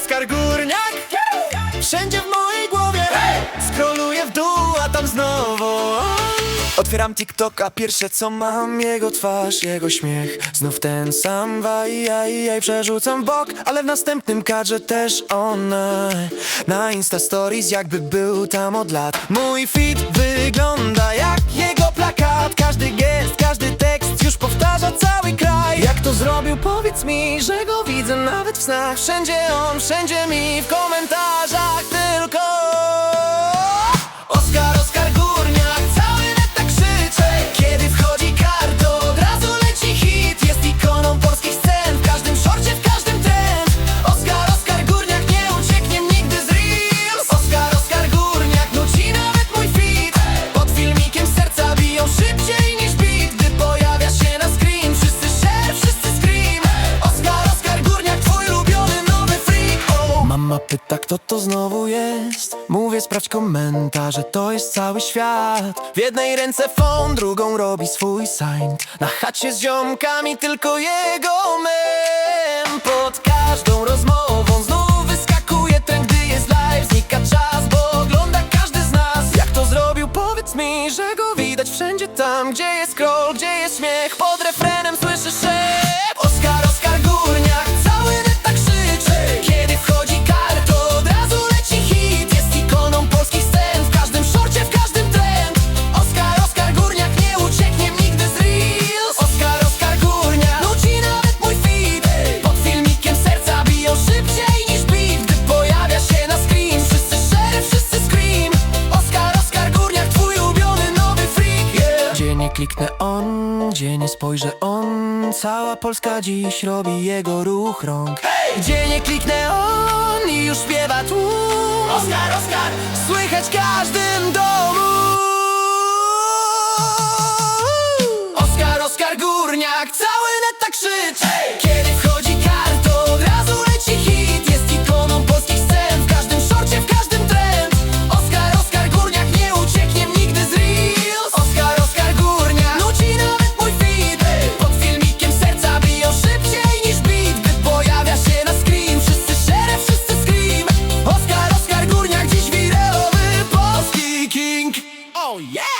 Oskar Górniak. Wszędzie w mojej głowie. Scrolluję w dół, a tam znowu. Otwieram TikToka, pierwsze co mam Jego twarz, jego śmiech. Znów ten sam wajajaj Przerzucam bok, ale w następnym kadrze też ona Na Insta Stories jakby był tam od lat. Mój feed wygląda jak jego plakat. Każdy gest, Wszędzie on, wszędzie mi, w komentarzach kto to znowu jest? Mówię, sprawdź komentarze, to jest cały świat. W jednej ręce fon, drugą robi swój sign Na chacie z ziomkami tylko jego mem. Pod każdą rozmową znów wyskakuje ten, gdy jest live. Znika czas, bo ogląda każdy z nas. Jak to zrobił, powiedz mi, że go widać wszędzie tam Gdzie jest scroll, gdzie jest śmiech, pod refrenem kliknę on, gdzie nie spojrzę on. Cała Polska dziś robi jego ruch rąk. Gdzie nie kliknę on i już śpiewa tłum Oskar, Oskar, słychać w każdym domu. Oskar, Oskar Górniak, cały net tak krzyczy Oh, yeah!